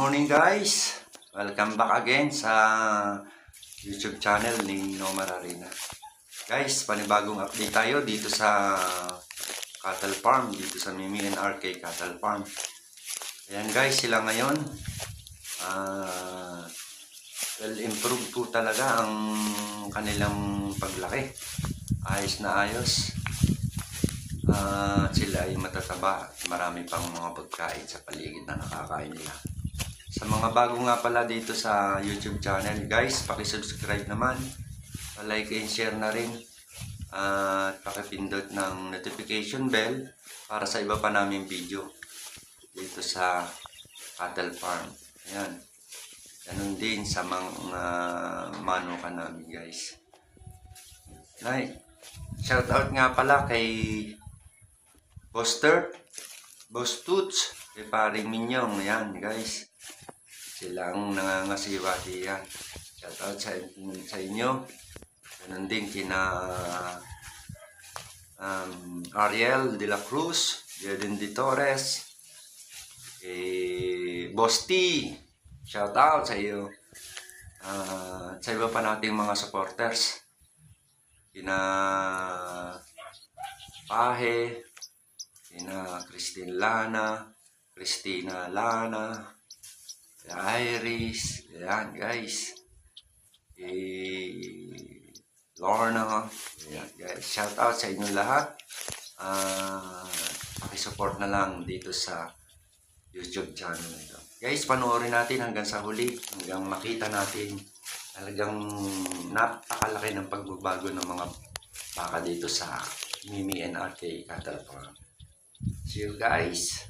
Morning guys! Welcome back again sa YouTube channel ni Noma Arena. Guys, panibagong update tayo dito sa cattle farm, dito sa Mimi and RK cattle farm. Ayan guys, sila ngayon. Ah, well, improve po talaga ang kanilang paglaki. Ayos na ayos. Ah, sila ay matataba at marami pang mga pagkain sa paligid na nakakain nila. Sa mga bago nga pala dito sa YouTube channel, guys, paki-subscribe naman. like and share na rin. At pakipindot ng notification bell para sa iba pa naming video dito sa cattle farm. Ayan. Ganun din sa mga manukan namin, guys. Like, shout out nga pala kay Boster, Boss Toots, kay paring Minyong, yan guys. Silang nangangasiwa diyan. Shout out sa, sa inyo. Ganun din kina um, Ariel de la Cruz, Jeden de Torres, eh, Boss T, shout out sa iyo. Ah, sa iba pa nating mga supporters. Kina Pahe, Sina Christine Lana, Christina Lana, Iris, yan guys. Eh, Lorna, yan guys. Shout out sa inyo lahat. Ah, pakisupport na lang dito sa YouTube channel nito. Guys, panoorin natin hanggang sa huli, hanggang makita natin talagang napakalaki ng pagbabago ng mga baka dito sa Mimi and RK Cattle Farm. See you guys.